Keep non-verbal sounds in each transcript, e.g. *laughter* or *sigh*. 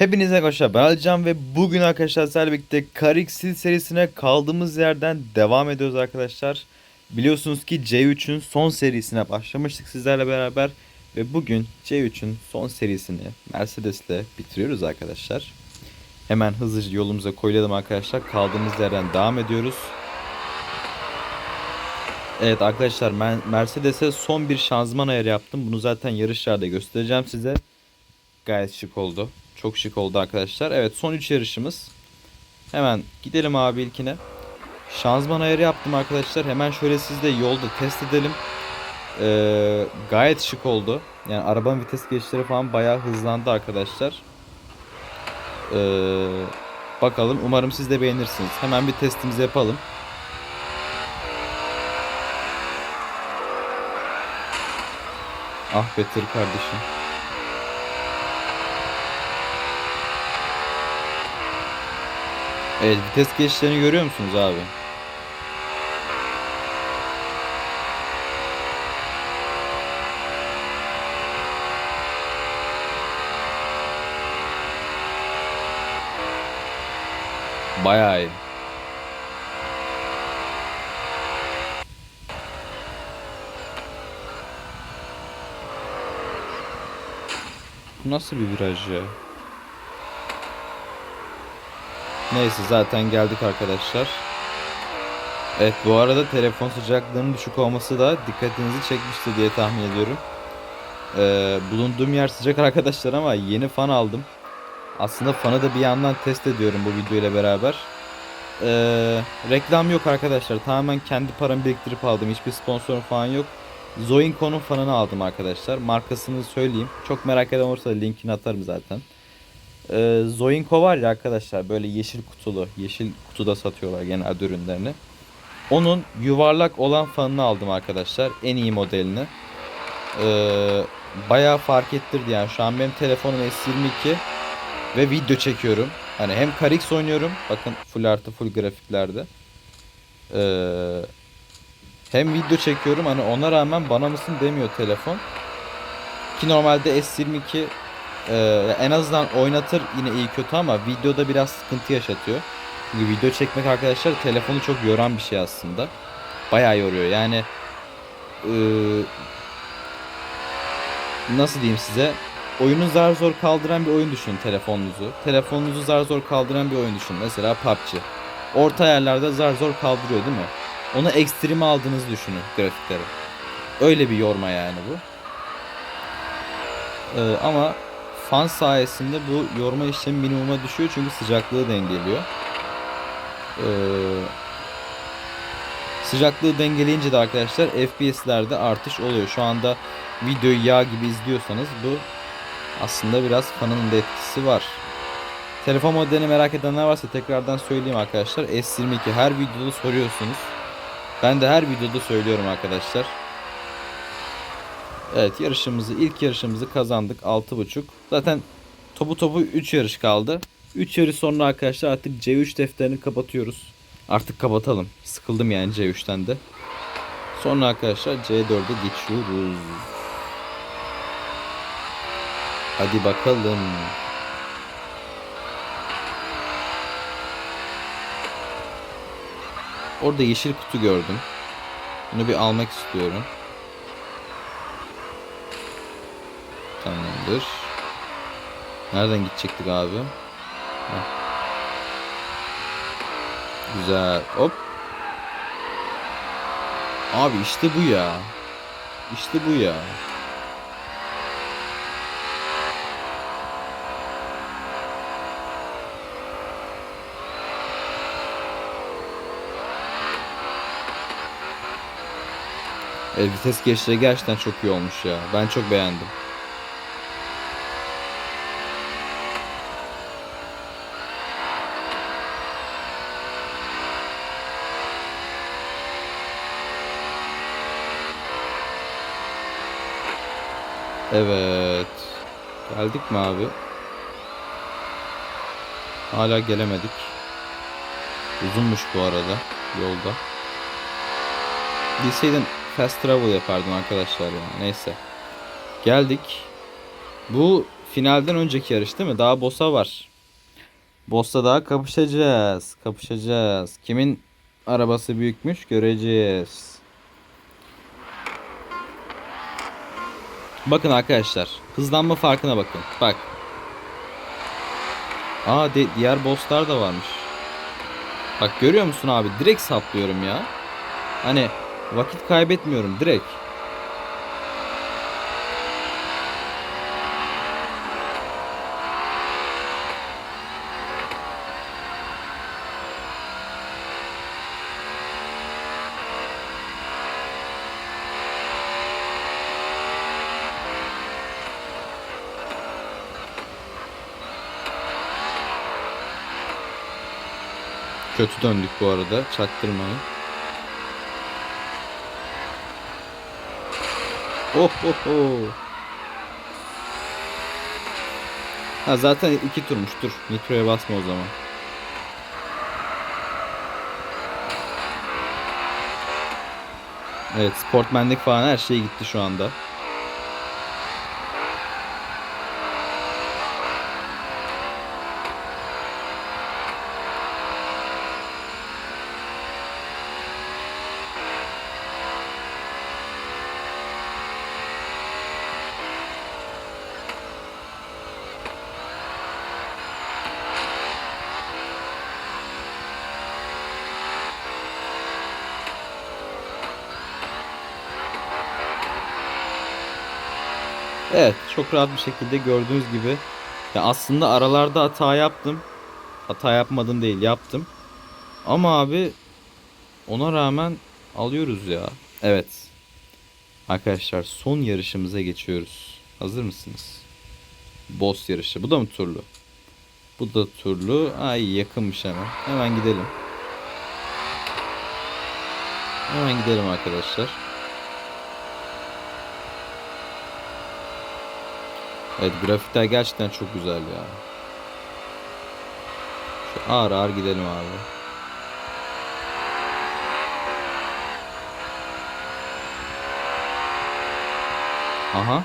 Hepinize arkadaşlar ben Alican ve bugün arkadaşlar sizlerle birlikte Karixil serisine kaldığımız yerden devam ediyoruz arkadaşlar. Biliyorsunuz ki C3'ün son serisine başlamıştık sizlerle beraber ve bugün C3'ün son serisini Mercedes'le bitiriyoruz arkadaşlar. Hemen hızlıca yolumuza koyulalım arkadaşlar. Kaldığımız yerden devam ediyoruz. Evet arkadaşlar Mercedes'e son bir şanzıman ayarı yaptım. Bunu zaten yarışlarda göstereceğim size. Gayet şık oldu. Çok şık oldu arkadaşlar. Evet son 3 yarışımız. Hemen gidelim abi ilkine. Şanzıman ayarı yaptım arkadaşlar. Hemen şöyle sizde yolda test edelim. Ee, gayet şık oldu. Yani arabanın vites geçişleri falan bayağı hızlandı arkadaşlar. Ee, bakalım umarım siz de beğenirsiniz. Hemen bir testimizi yapalım. Ah be kardeşim. Evet vites geçişlerini görüyor musunuz abi? Bayağı iyi. Bu nasıl bir viraj ya? Neyse zaten geldik arkadaşlar. Evet bu arada telefon sıcaklığının düşük olması da dikkatinizi çekmiştir diye tahmin ediyorum. Ee, bulunduğum yer sıcak *laughs* arkadaşlar ama yeni fan aldım. Aslında fanı da bir yandan test ediyorum bu video ile beraber. Ee, reklam yok arkadaşlar. Tamamen kendi paramı biriktirip aldım. Hiçbir sponsor falan yok. Zoinco'nun fanını aldım arkadaşlar. Markasını söyleyeyim. Çok merak eden olursa linkini atarım zaten. Ee, Zoinco var ya arkadaşlar böyle yeşil kutulu. Yeşil kutuda satıyorlar genelde ürünlerini. Onun yuvarlak olan fanını aldım arkadaşlar. En iyi modelini. Ee, bayağı fark ettirdi yani. Şu an benim telefonum S22 ve video çekiyorum. Hani hem Carix oynuyorum. Bakın full artı full grafiklerde. Ee, hem video çekiyorum. Hani ona rağmen bana mısın demiyor telefon. Ki normalde S22 ee, en azından oynatır yine iyi kötü ama videoda biraz sıkıntı yaşatıyor. Çünkü video çekmek arkadaşlar telefonu çok yoran bir şey aslında. Bayağı yoruyor yani. Ee, nasıl diyeyim size? Oyunu zar zor kaldıran bir oyun düşünün telefonunuzu. Telefonunuzu zar zor kaldıran bir oyun düşünün. Mesela PUBG. Orta yerlerde zar zor kaldırıyor değil mi? Onu ekstreme aldığınızı düşünün grafikleri. Öyle bir yorma yani bu. Ee, ama fan sayesinde bu yorma işlemi minimuma düşüyor çünkü sıcaklığı dengeliyor. Ee, sıcaklığı dengeleyince de arkadaşlar FPS'lerde artış oluyor. Şu anda videoyu yağ gibi izliyorsanız bu aslında biraz fanın da etkisi var. Telefon modelini merak edenler varsa tekrardan söyleyeyim arkadaşlar. S22 her videoda soruyorsunuz. Ben de her videoda söylüyorum arkadaşlar. Evet yarışımızı ilk yarışımızı kazandık 6.5. Zaten topu topu 3 yarış kaldı. 3 yarış sonra arkadaşlar artık C3 defterini kapatıyoruz. Artık kapatalım. Sıkıldım yani C3'ten de. Sonra arkadaşlar C4'e geçiyoruz. Hadi bakalım. Orada yeşil kutu gördüm. Bunu bir almak istiyorum. Tamamdır. Nereden gidecektik abi? Heh. Güzel. Hop. Abi işte bu ya. İşte bu ya. E, vites geçişleri gerçekten çok iyi olmuş ya. Ben çok beğendim. Evet. Geldik mi abi? Hala gelemedik. Uzunmuş bu arada yolda. Bilseydim fast travel yapardım arkadaşlar yani. Neyse. Geldik. Bu finalden önceki yarış değil mi? Daha boss'a var. Boss'ta daha kapışacağız. Kapışacağız. Kimin arabası büyükmüş göreceğiz. Bakın arkadaşlar. Hızlanma farkına bakın. Bak. Aa de- diğer bosslar da varmış. Bak görüyor musun abi? Direkt saplıyorum ya. Hani vakit kaybetmiyorum direkt. Kötü döndük bu arada. Çaktırmayın. Oh oh oh. Ha zaten iki turmuş. Dur. Nitro'ya basma o zaman. Evet, sportmenlik falan her şey gitti şu anda. Evet, çok rahat bir şekilde gördüğünüz gibi. Ya aslında aralarda hata yaptım. Hata yapmadım değil, yaptım. Ama abi ona rağmen alıyoruz ya. Evet. Arkadaşlar son yarışımıza geçiyoruz. Hazır mısınız? Boss yarışı. Bu da mı turlu? Bu da turlu. Ay yakınmış hemen. Hemen gidelim. Hemen gidelim arkadaşlar. Evet grafikler gerçekten çok güzel ya. Şu ağır ağır gidelim abi. Aha.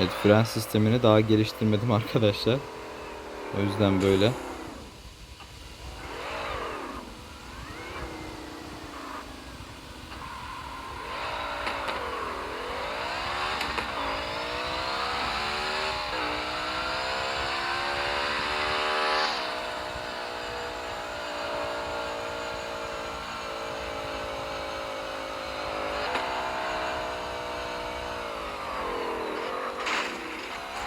Evet fren sistemini daha geliştirmedim *laughs* arkadaşlar. O yüzden böyle.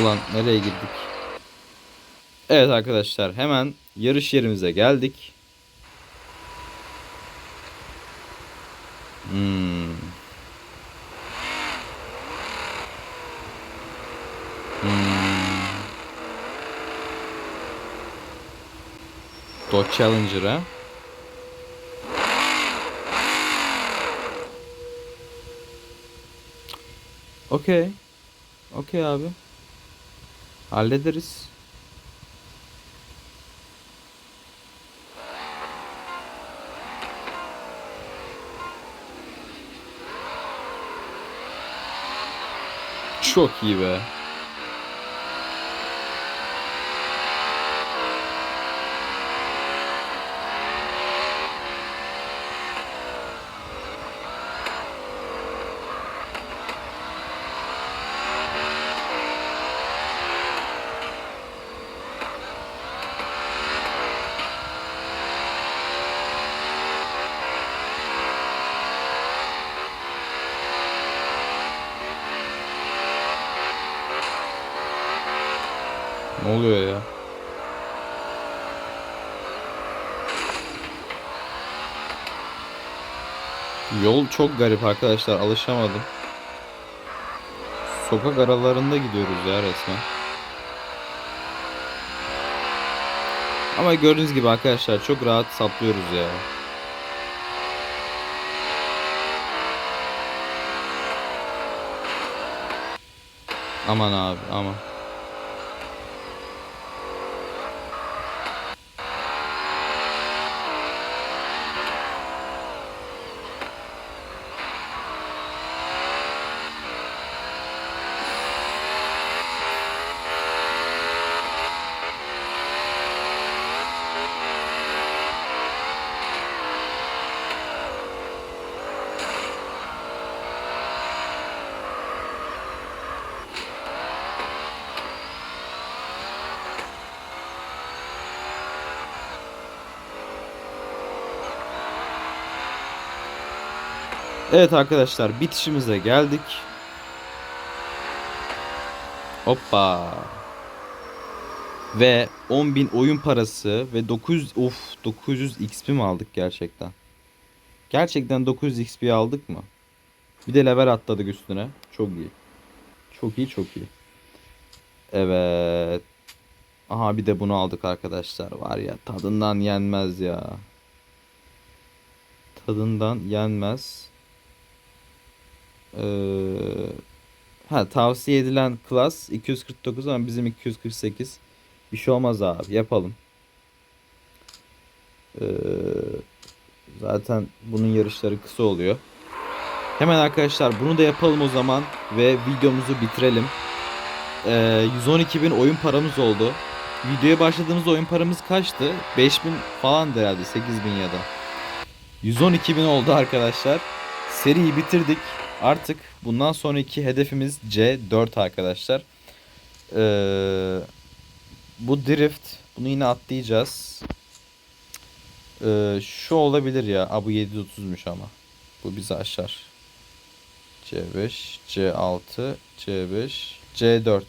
Ulan nereye girdik? Evet arkadaşlar hemen yarış yerimize geldik. Hmm. Hmm. Dodge Challenger'a. Okey. Okey abi. Hallederiz. Çok iyi be. Ne oluyor ya? Yol çok garip arkadaşlar. Alışamadım. Sokak aralarında gidiyoruz ya resmen. Ama gördüğünüz gibi arkadaşlar çok rahat saplıyoruz ya. Aman abi aman. Evet arkadaşlar bitişimize geldik. Hoppa. Ve 10.000 oyun parası ve 900 of 900 XP mi aldık gerçekten? Gerçekten 900 XP aldık mı? Bir de level atladık üstüne. Çok iyi. Çok iyi çok iyi. Evet. Aha bir de bunu aldık arkadaşlar. Var ya tadından yenmez ya. Tadından yenmez. Ee, ha tavsiye edilen klas 249 ama bizim 248. Bir şey olmaz abi yapalım. Ee, zaten bunun yarışları kısa oluyor. Hemen arkadaşlar bunu da yapalım o zaman ve videomuzu bitirelim. Ee, 112 bin oyun paramız oldu. Videoya başladığımızda oyun paramız kaçtı? 5000 falan herhalde 8000 ya da. 112 bin oldu arkadaşlar. Seriyi bitirdik. Artık bundan sonraki hedefimiz C4 arkadaşlar. Ee, bu drift. Bunu yine atlayacağız. Ee, şu olabilir ya. Aa, bu 730'muş ama. Bu bizi aşar. C5, C6, C5, C4.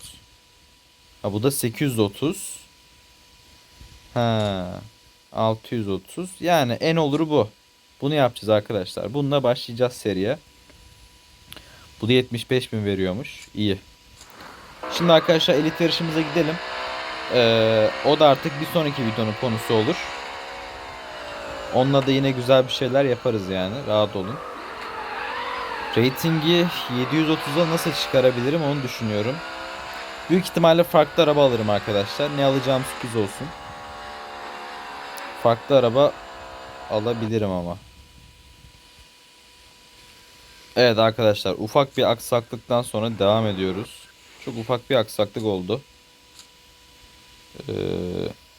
Ha bu da 830. Ha. 630. Yani en oluru bu. Bunu yapacağız arkadaşlar. Bununla başlayacağız seriye. Bu da 75 bin veriyormuş. İyi. Şimdi arkadaşlar elit yarışımıza gidelim. Ee, o da artık bir sonraki videonun konusu olur. Onunla da yine güzel bir şeyler yaparız yani. Rahat olun. Ratingi 730'a nasıl çıkarabilirim onu düşünüyorum. Büyük ihtimalle farklı araba alırım arkadaşlar. Ne alacağım sürpriz olsun. Farklı araba alabilirim ama. Evet arkadaşlar ufak bir aksaklıktan sonra devam ediyoruz. Çok ufak bir aksaklık oldu. Ee,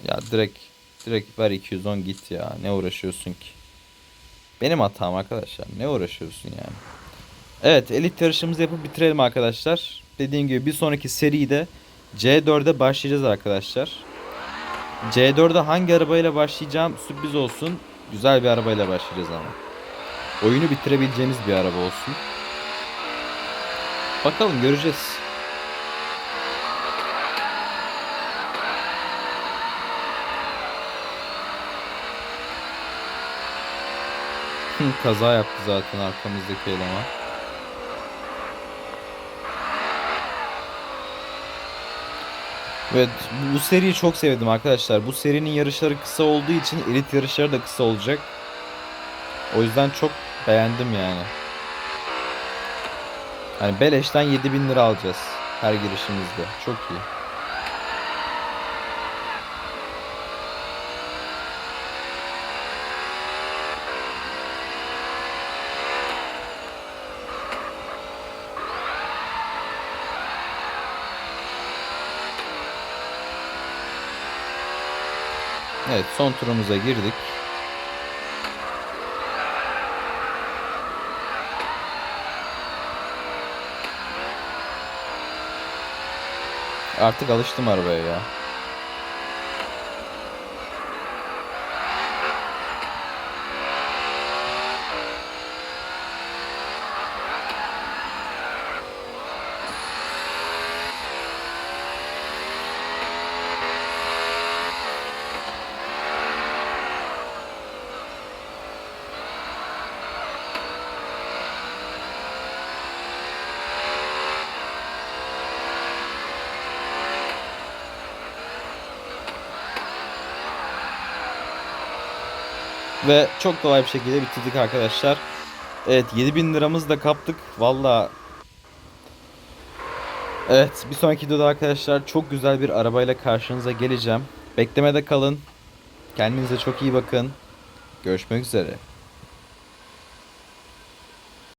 ya direkt direkt ver 210 git ya. Ne uğraşıyorsun ki? Benim hatam arkadaşlar. Ne uğraşıyorsun yani? Evet elit yarışımızı yapıp bitirelim arkadaşlar. Dediğim gibi bir sonraki seride C4'e başlayacağız arkadaşlar. C4'e hangi arabayla başlayacağım sürpriz olsun. Güzel bir arabayla başlayacağız ama. Oyunu bitirebileceğimiz bir araba olsun. Bakalım göreceğiz. *laughs* Kaza yaptı zaten arkamızdaki eleman. Evet bu seriyi çok sevdim arkadaşlar. Bu serinin yarışları kısa olduğu için elit yarışları da kısa olacak. O yüzden çok beğendim yani. Hani beleşten 7000 lira alacağız her girişimizde. Çok iyi. Evet son turumuza girdik. Artık alıştım arabaya ya. Ve çok kolay bir şekilde bitirdik arkadaşlar. Evet 7000 liramızı da kaptık. Valla Evet bir sonraki videoda arkadaşlar çok güzel bir arabayla karşınıza geleceğim. Beklemede kalın. Kendinize çok iyi bakın. Görüşmek üzere.